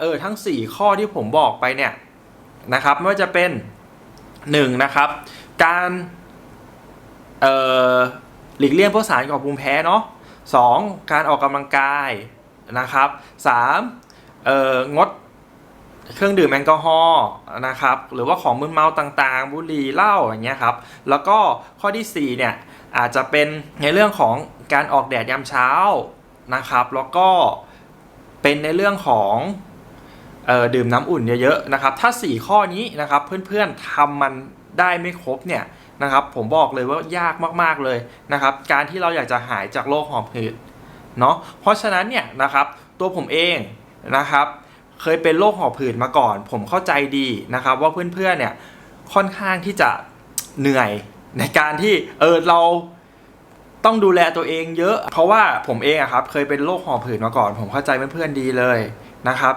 เออทั้ง 4 ข้อที่ผมบอกไปเนี่ยนะครับไม่ว่าจะเป็น 1. นะครับการเอ่อหลีกเลี่ยงพวกสารก่อภูมิแพ้เนาะ 2. การออกกำลังกายนะครับ 3. เอ่องดเครื่องดื่มแอลกอฮอล์นะครับหรือว่าของมึนเมาต่างๆ บุหรี่เหล้าอย่างเงี้ยครับแล้วก็ข้อที่4เนี่ยอาจจะเป็นในเรื่องของการออกแดดยามเช้านะครับ แล้วก็เป็นในเรื่องของ ดื่มน้ำอุ่นเยอะๆนะครับ ถ้า 4 ข้อนี้นะครับเพื่อนๆทำมันได้ไม่ครบเนี่ยนะครับผมบอกเลยว่ายากมากๆเลยนะครับ การที่เราอยากจะหายจากโรคหอบหืดเนาะเพราะฉะนั้นเนี่ยนะครับตัวผมเองนะครับเคยเป็นโรคหอบหืดมาก่อน ผมเข้าใจดีนะครับว่าเพื่อนๆเนี่ยค่อนข้างที่จะเหนื่อยในการที่เออเราต้องดูแลตัวเองเยอะ เพราะว่าผมเองอะครับเคยเป็นโรคหอบหืดมาก่อน ผมเข้าใจเพื่อนๆดีเลยนะครับ